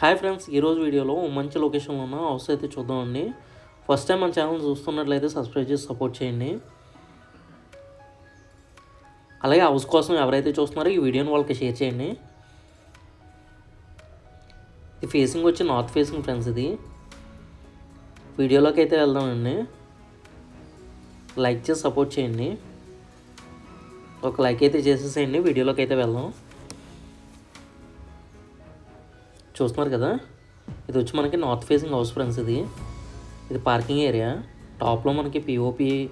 Hi friends ఈరోజు వీడియోలో మంచి లొకేషన్లో ఉన్న హౌస్ అయితే చూద్దామండి. ఫస్ట్ టైం మన ఛానల్ చూస్తున్నట్లయితే సబ్స్క్రైబ్ చేసి సపోర్ట్ చేయండి. అలాగే హౌస్ కోసం ఎవరైతే చూస్తున్నారో ఈ వీడియోని వాళ్ళకి షేర్ చేయండి. ఇది ఫేసింగ్ వచ్చి నార్త్ ఫేసింగ్ ఫ్రెండ్స్ ఇది. వీడియోలోకి అయితే వెళ్దామండి. లైక్ చేసి సపోర్ట్ చేయండి. ఒక లైక్ అయితే చేసేసేయండి వీడియోలోకి అయితే వెళ్దాం. చూస్తున్నారు కదా? ఇది వచ్చి మనకి నార్త్ ఫేసింగ్ హౌస్ ఫ్రెండ్స్ ఇది. ఇది పార్కింగ్ ఏరియా టాప్లో మనకి పిఓపి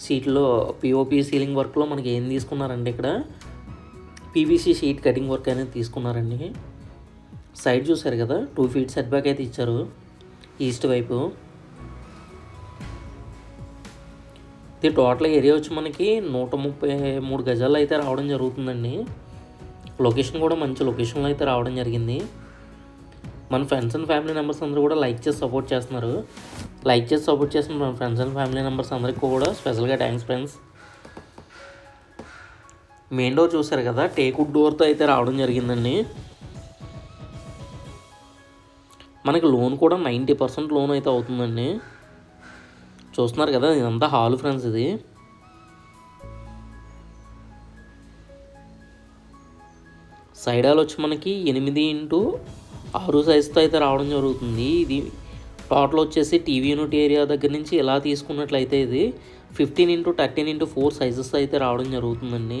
సీట్లో పిఓపి సీలింగ్ వర్క్లో మనకి ఏం తీసుకున్నారండి ఇక్కడ? పీవీసీ షీట్ కటింగ్ వర్క్ అనేది తీసుకున్నారండి. సైడ్ చూసారు కదా? టూ ఫీట్ సెట్ బ్యాక్ అయితే ఇచ్చారు. ఈస్ట్ వైపు. ఇది టోటల్ ఏరియా వచ్చి మనకి నూట ముప్పై మూడు గజాలు అయితే రావడం జరుగుతుందండి. లొకేషన్ కూడా మంచి లొకేషన్లో అయితే రావడం జరిగింది. మన ఫ్రెండ్స్ అండ్ ఫ్యామిలీ మెంబర్స్ అందరూ కూడా లైక్ చేసి సపోర్ట్ చేస్తున్నారు. లైక్ చేసి సపోర్ట్ చేసిన మన ఫ్రెండ్స్ అండ్ ఫ్యామిలీ మెంబర్స్ అందరికీ కూడా స్పెషల్గా థ్యాంక్స్ ఫ్రెండ్స్. మెయిన్ డోర్ చూసారు కదా టేకుడ్ డోర్తో అయితే రావడం జరిగిందండి. మనకి లోన్ కూడా నైంటీ పర్సెంట్ లోన్ అయితే అవుతుందండి. చూస్తున్నారు కదా ఇదంతా హాల్ ఫ్రెండ్స్ ఇది. సైడ్ హాల్ వచ్చి మనకి ఎనిమిది ఇంటూ ఆరు సైజుతో అయితే రావడం జరుగుతుంది. ఇది టోటల్ వచ్చేసి టీవీ యూనిట్ ఏరియా దగ్గర నుంచి ఎలా తీసుకున్నట్లయితే ఇది fifteen into thirteen into four sizes అయితే రావడం జరుగుతుందండి.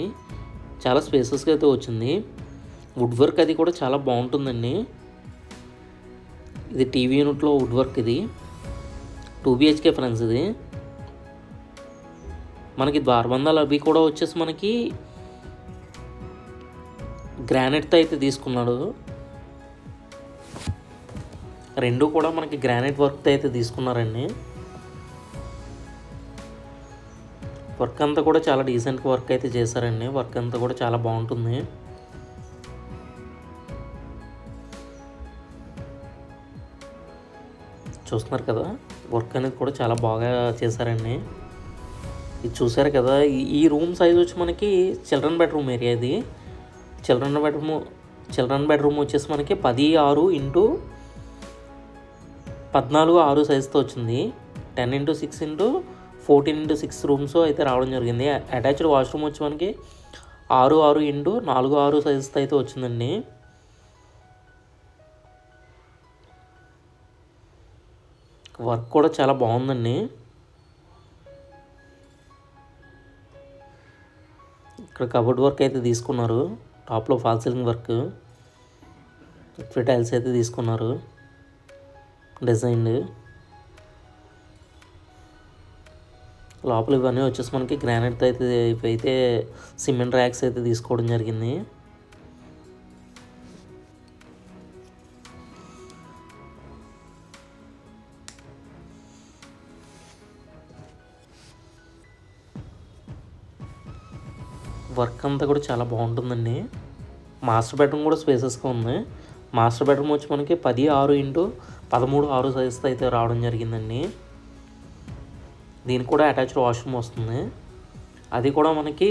చాలా స్పేసెస్గా అయితే వచ్చింది. వుడ్ వర్క్ అది కూడా చాలా బాగుంటుందండి. ఇది టీవీ యూనిట్లో వుడ్ వర్క్ ఇది. టూ బిహెచ్కే ఫ్రెండ్స్ ఇది. మనకి ద్వారబంధాలు అవి కూడా వచ్చేసి మనకి గ్రానైట్తో అయితే తీసుకున్నాడు. రెండు కూడా మనకి గ్రానైట్ వర్క్తో అయితే తీసుకున్నారండి. వర్క్ అంతా కూడా చాలా డీసెంట్ వర్క్ అయితే చేశారండి. వర్క్ అంతా కూడా చాలా బాగుంటుంది. చూస్తున్నారు కదా వర్క్ అనేది కూడా చాలా బాగా చేశారండి. ఇది చూసారు కదా ఈ- ఈ రూమ్ సైజ్ వచ్చి మనకి చిల్డ్రన్ బెడ్రూమ్ ఏరియా ఇది. చిల్డ్రన్ బెడ్రూమ్ చిల్డ్రన్ బెడ్రూమ్ వచ్చేసి మనకి పది ఆరు ఇంటూ పద్నాలుగు ఆరు సైజుతో వచ్చింది. Ten into six into fourteen into six rooms అయితే రావడం జరిగింది. అటాచ్డ్ వాష్రూమ్ వచ్చి మనకి ఆరు ఆరు ఇంటూ నాలుగు ఆరు సైజుతో అయితే వచ్చిందండి. వర్క్ కూడా చాలా బాగుందండి. ఇక్కడ కబోర్డ్ వర్క్ అయితే తీసుకున్నారు. టాప్లో ఫాల్ సీలింగ్ వర్క్ టైల్స్ అయితే తీసుకున్నారు. డిజైన్ లోపల ఇవన్నీ వచ్చేసి మనకి గ్రానైట్ అయితే ఇవైతే సిమెంట్ ర్యాక్స్ అయితే తీసుకోవడం జరిగింది. వర్క్ అంతా కూడా చాలా బాగుంటుందండి. మాస్టర్ బెడ్రూమ్ కూడా స్పేసెస్గా ఉంది. మాస్టర్ బెడ్రూమ్ వచ్చి మనకి పది ఆరు ఇంటూ పదమూడు ఆరు సైజుతో అయితే రావడం జరిగిందండి. దీనికి కూడా అటాచ్డ్ వాష్రూమ్ వస్తుంది. అది కూడా మనకి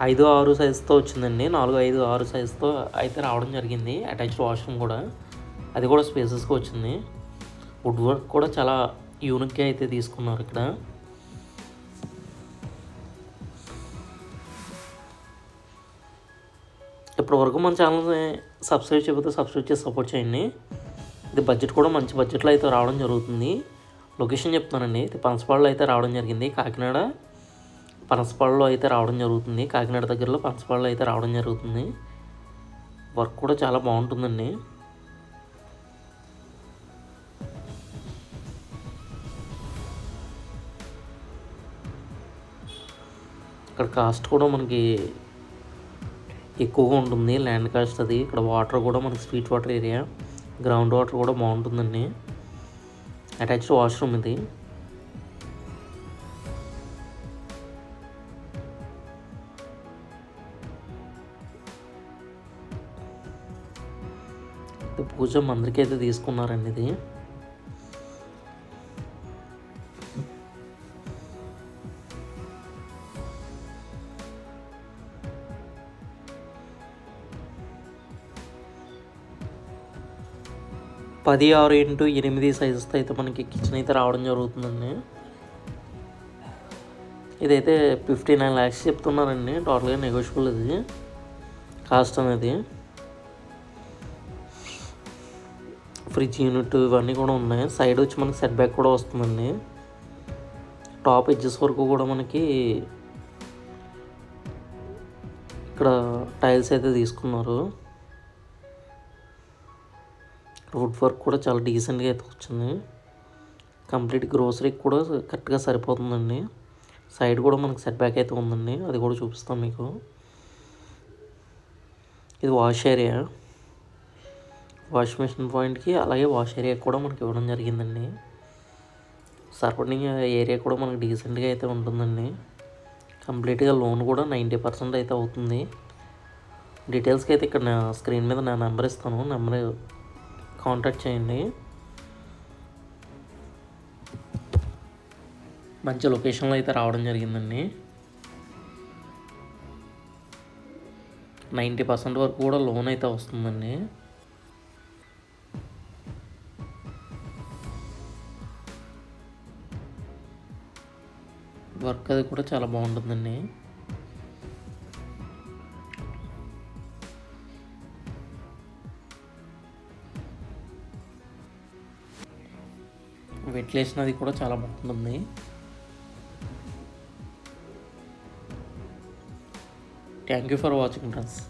ఐదు ఆరు సైజుతో వచ్చిందండి. నాలుగు ఐదు ఆరు సైజుతో అయితే రావడం జరిగింది. అటాచ్డ్ వాష్రూమ్ కూడా. అది కూడా స్పేసెస్గా వచ్చింది. వుడ్ వర్క్ కూడా చాలా యూనిక్గా అయితే తీసుకున్నారు ఇక్కడ. ఇప్పటివరకు మన ఛానల్ని సబ్స్క్రైబ్ చేయకపోతే సబ్స్క్రైబ్ చేసి సపోర్ట్ చేయండి. ఇది బడ్జెట్ కూడా మంచి బడ్జెట్లో అయితే రావడం జరుగుతుంది. లొకేషన్ చెప్తున్నానండి. ఇది పనసపాడులో అయితే రావడం జరిగింది. కాకినాడ పనసపాడులో అయితే రావడం జరుగుతుంది. కాకినాడ దగ్గరలో పనసపాడులో అయితే రావడం జరుగుతుంది. వర్క్ కూడా చాలా బాగుంటుందండి. ఇక్కడ కాస్ట్ కూడా మనకి ఎక్కువగా ఉంటుంది ల్యాండ్ కాస్ట్ అది ఇక్కడ వాటర్ కూడా మనకి sweet water area ground water కూడా బాగుంటుందండి అటాచ్డ్ వాష్రూమ్ ఇది ఇది పూజ మందిరికి అయితే తీసుకున్నారండి ఇది పది ఆరు ఇంటూ ఎనిమిది సైజెస్తో అయితే మనకి కిచెన్ అయితే రావడం జరుగుతుందండి. ఇదైతే ఫిఫ్టీ నైన్ ల్యాక్స్ చెప్తున్నారండి. టోటల్గా నెగోషియబుల్ ఇది. కాస్ట్ అనేది. ఫ్రిడ్జ్ యూనిట్ ఇవన్నీ కూడా ఉన్నాయి. సైడ్ వచ్చి మనకి సెట్ బ్యాక్ కూడా వస్తుందండి. టాప్ ఎడ్జెస్ వరకు కూడా మనకి ఇక్కడ టైల్స్ అయితే తీసుకున్నారు. రోడ్ వర్క్ కూడా చాలా డీసెంట్గా అయితే వచ్చింది. కంప్లీట్ గ్రోసరీకి కూడా కరెక్ట్గా సరిపోతుందండి. సైడ్ కూడా మనకు సెట్ బ్యాక్ అయితే ఉందండి. అది కూడా చూపిస్తాం మీకు. ఇది వాష్ ఏరియా వాష్ మిషన్ పాయింట్కి అలాగే వాష్ ఏరియా కూడా మనకి ఇవ్వడం జరిగిందండి. సరౌండింగ్ ఏరియా కూడా మనకి డీసెంట్గా అయితే ఉంటుందండి. కంప్లీట్గా లోన్ కూడా నైంటీ పర్సెంట్ అయితే అవుతుంది. డీటెయిల్స్కి అయితే ఇక్కడ నా స్క్రీన్ మీద నా నెంబర్ ఇస్తాను. నెంబర్ కాంటాక్ట్ చేయండి. మంచి లొకేషన్లో అయితే రావడం జరిగిందండి. నైంటీ పర్సెంట్ వరకు కూడా లోన్ అయితే వస్తుందండి. వర్క్ అది కూడా చాలా బాగుంటుందండి. వెంటిలేషన్ అది కూడా చాలా బాగుంటుంది. Thank you for watching friends